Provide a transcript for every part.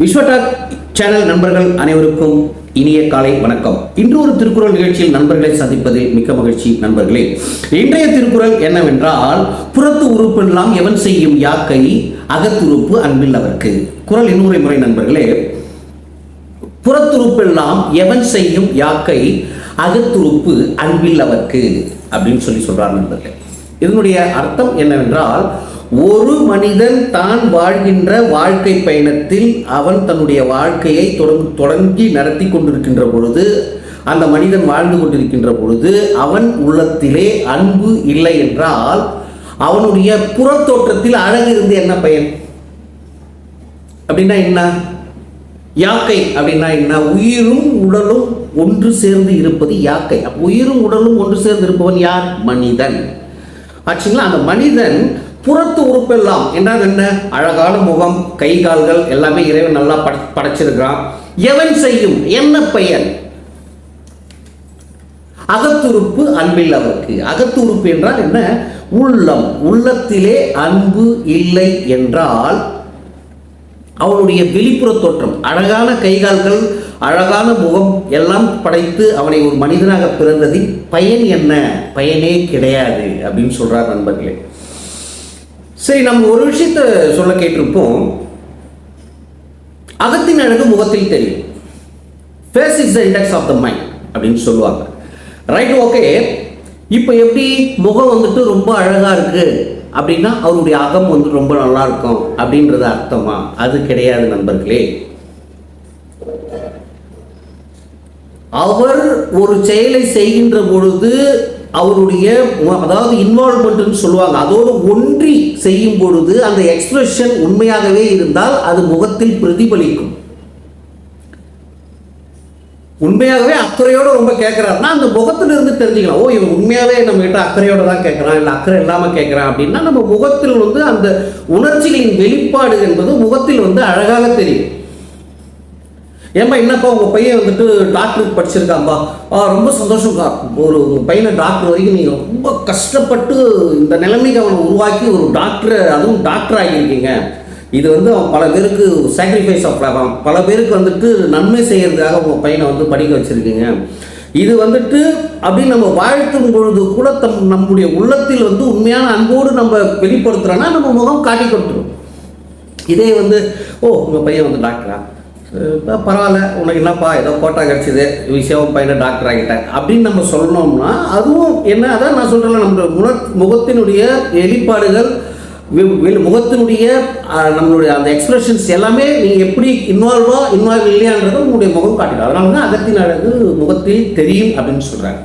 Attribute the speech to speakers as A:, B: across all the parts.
A: விஸ்வடாக் channel நண்பர்கள் அனைவருக்கும் இனிய காலை வணக்கம். இன்று ஒரு திருக்குறள் நிகழ்ச்சியில் நண்பர்களை சந்திப்பதில் மிக்க மகிழ்ச்சி நண்பர்களே. இன்றைய திருக்குறள் என்னவென்றால் புறத்து உறுப்பெல்லாம் எவன் செய்யும் யாக்கை அகத்துறுப்பு அன்பில் அவர்க்கு. குரல் இன்னொரு முறை நண்பர்களே புறத்துறுப்பெல்லாம் எவன் செய்யும் யாக்கை அகத்துறுப்பு அன்பில் அவர்க்கு. அப்படின்னு சொல்லி சொல்றார் நண்பர்களே. இதனுடைய அர்த்தம் என்னவென்றால் ஒரு மனிதன் தான் வாழ்கின்ற வாழ்க்கை பயணத்தில் அவன் தன்னுடைய வாழ்க்கையை தொடங் தொடங்கி நடத்தி கொண்டிருக்கின்ற பொழுது அந்த மனிதன் வாழ்ந்து கொண்டிருக்கின்ற பொழுது அவன் உள்ளத்திலே அன்பு இல்லை என்றால் அவனுடைய புறத்தோற்றத்தில் அழகு இருந்து என்ன பயன்? அப்படின்னா என்ன? யாக்கை அப்படின்னா என்ன? உயிரும் உடலும் ஒன்று சேர்ந்து இருப்பது யாக்கை. உயிரும் உடலும் ஒன்று சேர்ந்து இருப்பவன் யார்? மனிதன். ஆச்சுங்களா? அந்த மனிதன் புறத்து உறுப்பெல்லாம் என்றால் என்ன? அழகான முகம் கை கால்கள் எல்லாமே இறைவன் நல்லா பட படைச்சிருக்கிறான். எவன் செய்யும்? என்ன பெயர்? அகத்துறுப்பு அன்பில் அவருக்கு. அகத்துறுப்பு என்றால் என்ன? உள்ளம். உள்ளத்திலே அன்பு இல்லை என்றால் அவனுடைய வெளிப்புற தோற்றம் அழகான கைகால்கள் அழகான முகம் எல்லாம் படைத்து அவனை ஒரு மனிதனாக பிறந்ததின் பயன் என்ன? பயனே கிடையாது அப்படின்னு சொல்றார் நண்பர்களே. சரி நம்ம ஒரு விஷயத்த சொல்ல கேட்டிருப்போம். அகத்தின் அழகு முகத்தில் தெரியும். Face is the index of the mind அப்படின்னு சொல்லுவாங்க. ரைட் ஓகே இப்போ எப்படி முகம் வந்துட்டு ரொம்ப அழகாக இருக்கு அப்படின்னா அவருடைய அகம் வந்து ரொம்ப நல்லா இருக்கும் அப்படின்றது அர்த்தமா? அது கிடையாது நண்பர்களே. அவர் ஒரு செயலை செய்கின்ற பொழுது அவருடைய அதாவது இன்வால்மெண்ட்னு சொல்லுவாங்க. அதோடு ஒன்றி செய்யும் பொழுது அந்த எக்ஸ்பிரஷன் உண்மையாகவே இருந்தால் அது முகத்தில் பிரதிபலிக்கும். உண்மையாகவே அக்கறையோட ரொம்ப கேட்குறாருன்னா அந்த முகத்துல இருந்து தெரிஞ்சுக்கலாம். ஓ இவன் உண்மையாகவே நம்ம கிட்ட அக்கறையோட தான் கேட்குறான் இல்லை அக்கறை இல்லாமல் கேட்குறான் அப்படின்னா நம்ம முகத்தில் வந்து அந்த உணர்ச்சிகளின் வெளிப்பாடு என்பது முகத்தில் வந்து அழகாக தெரியும். ஏன்பா என்னப்பா உங்கள் பையன் வந்துட்டு டாக்டருக்கு படிச்சிருக்காம்பா ஆ ரொம்ப சந்தோஷம்க்கா. ஒரு உங்கள் பையனை டாக்டர் வரைக்கும் நீங்கள் ரொம்ப கஷ்டப்பட்டு இந்த நிலைமைக்கு அவனை உருவாக்கி ஒரு டாக்டரை அதுவும் டாக்டர் ஆகியிருக்கீங்க இது வந்து அவன் பல பேருக்கு சாக்ரிஃபைஸ் ஆஃப் பல பேருக்கு வந்துட்டு நன்மை செய்கிறதுக்காக உங்கள் பையனை வந்து படிக்க வச்சுருக்கீங்க. இது வந்துட்டு அப்படி நம்ம வாழ்த்தும் பொழுது கூட தம் நம்முடைய உள்ளத்தில் வந்து உண்மையான அன்போடு நம்ம வெளிப்படுத்துகிறோன்னா நம்ம முகம் காட்டி கொடுத்துரும். இதே வந்து ஓ உங்கள் பையன் வந்து டாக்டரா இப்போ பரவாயில்ல உனக்கு என்னப்பா ஏதோ கோட்டா கிடச்சிது விஷயம் பையனை டாக்டர் ஆகிட்டேன் அப்படின்னு நம்ம சொல்லணும்னா அதுவும் என்ன அதான் நான் சொல்கிறேன் நம்மளோட முக முகத்தினுடைய வெளிப்பாடுகள் முகத்தினுடைய நம்மளுடைய அந்த எக்ஸ்பிரஷன்ஸ் எல்லாமே நீங்கள் எப்படி இன்வால்வா இன்வால்வ் இல்லையான்றதை உங்களுடைய முகம் காட்டிடும். அதனால தான் அகத்தின் அழகு முகத்தில் தெரியும் அப்படின்னு சொல்கிறாங்க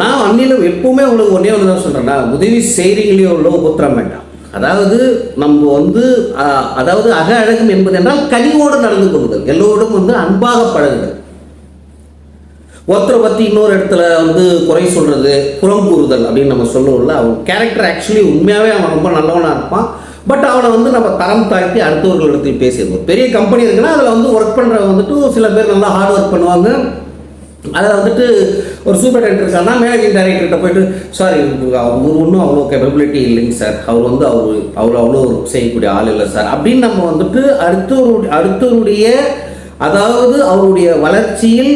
A: நான் அன்னிலும் எப்பவுமே உங்களுக்கு ஒன்றே ஒன்று தான் சொல்கிறேன் நான் உதவி செய்கிறீங்களே உள்ள உபத்திரம் வேண்டாம். அதாவது நம்ம வந்து அதாவது அக அழகம் என்பது என்றால் கனிவோடு நடந்து கொள்ளுதல் எல்லோரும் வந்து அன்பாக பழகுதல். ஒருத்தரை பற்றி இன்னொரு இடத்துல வந்து குறை சொல்கிறது புறம் கூறுதல் அப்படின்னு நம்ம சொல்லுவோம்ல அவன் கேரக்டர் ஆக்சுவலி உண்மையாகவே அவன் ரொம்ப நல்லவனாக இருப்பான். பட் அவனை வந்து நம்ம தரம் தாழ்த்தி அடுத்தவர்களிடத்தில் பேசியிருக்கோம் பெரிய கம்பெனி இருக்குன்னா அதில் வந்து ஒர்க் பண்ணுறவங்க வந்துட்டு சில பேர் நல்லா ஹார்ட் ஒர்க் பண்ணுவாங்க. அதில் வந்துட்டு ஒரு சூப்பர் டேரக்டர் இருக்காருன்னா மேனேஜிங் டைரக்டர்கிட்ட போயிட்டு சாரி அவர் ஒன்றும் அவ்வளோ கேப்பபிலிட்டி இல்லைங்க சார் அவர் வந்து அவர் அவர் அவ்வளோ செய்யக்கூடிய ஆள் இல்லை சார் அப்படின்னு நம்ம வந்துட்டு அடுத்தவரு அடுத்தவருடைய அதாவது அவருடைய வளர்ச்சியில்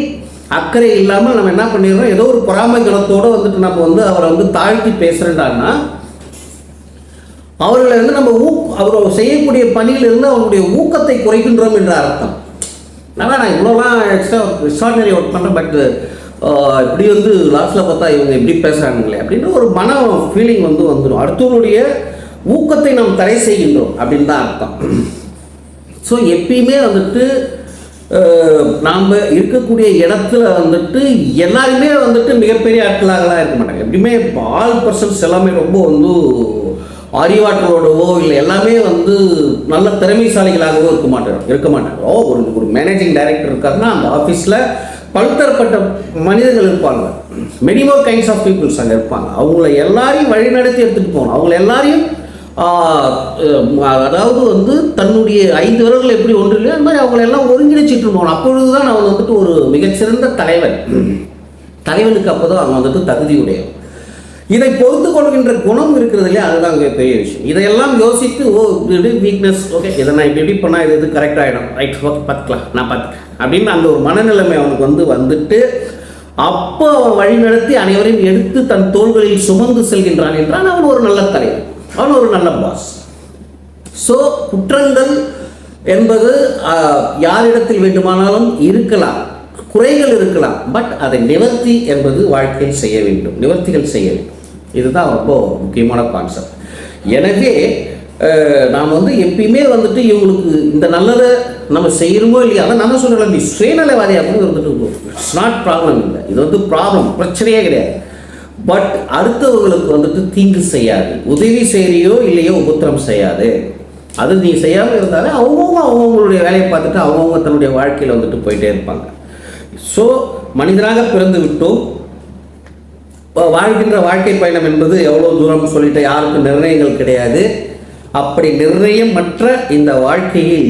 A: அக்கறை இல்லாமல் நம்ம என்ன பண்ணிடுறோம்? ஏதோ ஒரு பொறாமை வந்துட்டு நம்ம வந்து அவரை வந்து தாழ்த்தி பேசுகிறேன்டான்னா அவர்களை வந்து நம்ம ஊக் அவர் செய்யக்கூடிய பணியிலிருந்து அவருடைய ஊக்கத்தை குறைக்கின்றோம் என்ற அர்த்தம். நல்லா நான் இவ்வளோலாம் எக்ஸ்ட்ரா எக்ஸ்ட்ராடினரி ஒர்க் பண்ணுறேன் பட் இப்படி வந்து லாஸ்ட்டில் பார்த்தா இவங்க எப்படி பேசுகிறாங்களே அப்படின்ற ஒரு மன ஃபீலிங் வந்து வந்துடும் அடுத்தவருடைய ஊக்கத்தை நாம் தடை செய்கின்றோம் அப்படின்னு தான் அர்த்தம். ஸோ எப்பயுமே வந்துட்டு நாம் இருக்கக்கூடிய இடத்துல வந்துட்டு எல்லாருமே வந்துட்டு மிகப்பெரிய ஆட்களாகலாம் இருக்க மாட்டாங்க. எப்படியுமே ஆல் பர்சன்ஸ் எல்லாமே ரொம்ப வந்து அறிவாற்றலோடவோ இல்லை எல்லாமே வந்து நல்ல திறமைசாலிகளாகவோ இருக்க மாட்டாங்க இருக்க மாட்டாங்க. ஓ ஒரு ஒரு மேனேஜிங் டைரக்டர் இருக்காருன்னா அந்த ஆஃபீஸில் பல்தரப்பட்ட மனிதர்கள் இருப்பாங்க. Many more kinds of peoples அங்கே இருப்பாங்க. அவங்கள எல்லாரையும் வழிநடத்தி எடுத்துகிட்டு போகணும். அவங்கள எல்லாரையும் அதாவது வந்து தன்னுடைய ஐந்து விரல்கள் எப்படி ஒன்று இல்லையோ அந்த மாதிரி அவங்கள எல்லாம் ஒருங்கிணைச்சிட்டு போகணும் அப்பொழுது தான் அவன் வந்துட்டு ஒரு மிகச்சிறந்த தலைவன். தலைவனுக்கு அப்போ தான் அவன் வந்துட்டு தகுதியுடையவன் இதை பொறுத்து கொள்கின்ற குணம் இருக்கிறது இல்லையா? அதுதான் அங்கே பெரிய விஷயம். இதையெல்லாம் யோசித்து ஓ இது வீக்னஸ் ஓகே இதை நான் இப்படி இப்படி பண்ணால் இது இது கரெக்ட் ஆகிடும் ரைட் ஓகே பார்த்துக்கலாம் நான் பார்த்துக்கேன் அப்படின்னு அந்த ஒரு மனநிலைமை அவனுக்கு வந்து வந்துட்டு அப்போ அவன் வழிநடத்தி அனைவரையும் எடுத்து தன் தோள்களில் சுமந்து செல்கின்றான் என்றால் அவன் ஒரு நல்ல தலைவர் அவன் ஒரு நல்ல பாஸ் ஸோ குற்றங்கள் என்பது யாரிடத்தில் வேண்டுமானாலும் இருக்கலாம். குறைகள் இருக்கலாம் பட் அதை நிவர்த்தி என்பது வாழ்க்கையில் செய்ய வேண்டும். நிவர்த்திகள் செய்ய வேண்டும். இதுதான் ரொம்ப முக்கியமான கான்செப்ட் எனவே நாம் வந்து எப்பயுமே வந்துட்டு இவங்களுக்கு இந்த நல்லதை நம்ம செய்யணுமோ இல்லையா அதை நம்ம சொல்லலாம் நீ சுயநலவாதியாக அப்படின்னு வந்துட்டு இட்ஸ் நாட் ப்ராப்ளம் இல்லை. இது வந்து ப்ராப்ளம் பிரச்சனையே கிடையாது. பட் அடுத்தவங்களுக்கு வந்துட்டு தீங்கு செய்யாது. உதவி செய்கிறியோ இல்லையோ உபத்திரம் செய்யாது. அது நீ செய்யாமல் இருந்தாலே அவங்கவுங்க அவங்கவுங்களுடைய வேலையை பார்த்துட்டு அவங்கவுங்க தன்னுடைய வாழ்க்கையில் வந்துட்டு போயிட்டே இருப்பாங்க. ஸோ மனிதனாக பிறந்து விட்டோம். வாழ்கின்ற வாழ்க்கை பயணம் என்பது எவ்வளோ தூரம் சொல்லிட்டு யாருக்கும் நிர்ணயங்கள் கிடையாது. அப்படி நிர்ணயமற்ற இந்த வாழ்க்கையை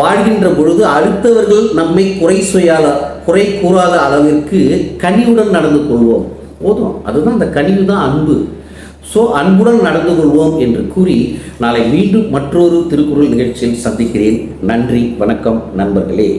A: வாழ்கின்ற பொழுது அடுத்தவர்கள் நம்மை குறை சுயாத குறை கூறாத அளவிற்கு கனிவுடன் நடந்து கொள்வோம். போதும். அதுதான் அந்த கனிவு தான் அன்பு. ஸோ அன்புடன் நடந்து கொள்வோம் என்று கூறி நாளை மீண்டும் மற்றொரு திருக்குறள் நிகழ்ச்சியில் சந்திக்கிறேன். நன்றி வணக்கம் நண்பர்களே.